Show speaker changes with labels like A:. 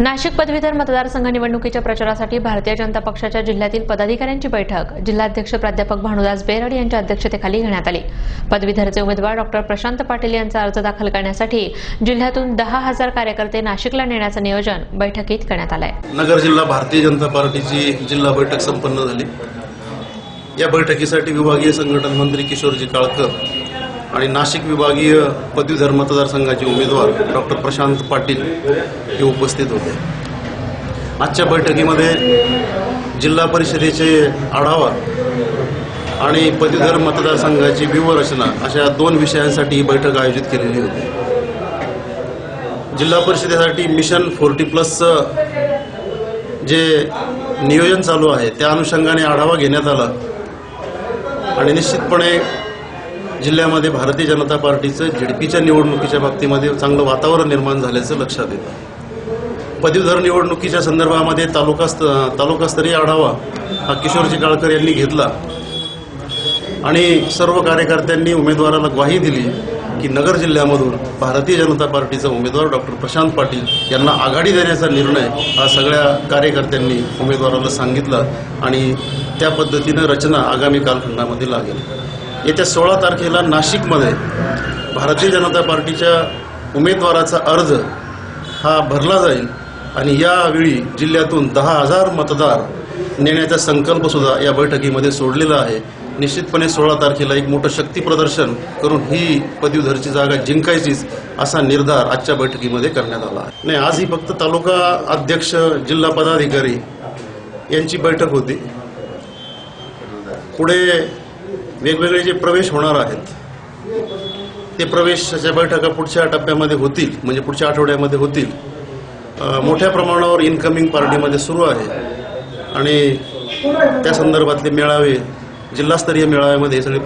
A: नाशिक पदवीधर मतदारसंघ निवडणुकीच्या प्रचारासाठी भारतीय जनता पक्षाच्या जिल्ह्यातील पदाधिकाऱ्यांची बैठक. जिल्हाध्यक्ष प्राध्यापक भानुदास बेरड यांच्या अध्यक्षतेखाली घेण्यात आली. पदवीधरचे उमेदवार डॉक्टर प्रशांत पाटील यांचा अर्ज दाखल करण्यासाठी जिल्ह्यातून दहा हजार कार्यकर्ते नाशिकला नेण्याचं नियोजन बैठकीत करण्यात आलं आहे
B: नगर जिल्हा भारतीय जनता पार्टीची जिल्हा बैठक संपन्न झाली. या बैठकीसाठी विभागीय संघटन मंत्री किशोरजी काळकर आणि नाशिक विभागीय पदवीधर मतदारसंघाचे उमेदवार डॉक्टर प्रशांत पाटील हे उपस्थित होते. आजच्या बैठकीमध्ये जिल्हा परिषदेचे आढावा आणि पदवीधर मतदारसंघाची व्यूहरचना अशा दोन विषयांसाठी ही बैठक आयोजित केलेली होती. जिल्हा परिषदेसाठी मिशन फोर्टी प्लसचं जे नियोजन चालू आहे त्या अनुषंगाने आढावा घेण्यात आला. आणि निश्चितपणे जिल्ह्यामध्ये भारतीय जनता पार्टीचं झेडपीच्या निवडणुकीच्या बाबतीमध्ये चांगलं वातावरण निर्माण झाल्याचं लक्षात येतं. पदवीधर निवडणुकीच्या संदर्भामध्ये तालुका तालुकास्तरीय आढावा हा किशोरजी काळकर यांनी घेतला. आणि सर्व कार्यकर्त्यांनी उमेदवाराला ग्वाही दिली की नगर जिल्ह्यामधून भारतीय जनता पार्टीचा उमेदवार डॉक्टर प्रशांत पाटील यांना आघाडी देण्याचा निर्णय हा सगळ्या कार्यकर्त्यांनी उमेदवाराला सांगितला आणि त्या पद्धतीनं रचना आगामी कालखंडामध्ये लागेल. येत्या सोळा तारखेला नाशिकमध्ये भारतीय जनता पार्टीच्या उमेदवाराचा अर्ज हा भरला जाईल आणि यावेळी जिल्ह्यातून दहा हजार मतदार नेण्याचा संकल्पसुद्धा या बैठकीमध्ये सोडलेला आहे. निश्चितपणे सोळा तारखेला एक मोठं शक्तीप्रदर्शन करून ही पदवीधरची जागा जिंकायचीच असा निर्धार आजच्या बैठकीमध्ये करण्यात आला आहे. नाही आज ही फक्त तालुका अध्यक्ष जिल्हा पदाधिकारी यांची बैठक होती. पुढे वेगवेगळे जे प्रवेश होणार आहेत ते प्रवेशाच्या बैठका पुढच्या टप्प्यामध्ये होतील म्हणजे पुढच्या आठवड्यामध्ये होतील. मोठ्या प्रमाणावर इन्कमिंग पार्टीमध्ये सुरू आहे. आणि त्या संदर्भातले मेळावे जिल्हास्तरीय मेळाव्यामध्ये हे सगळे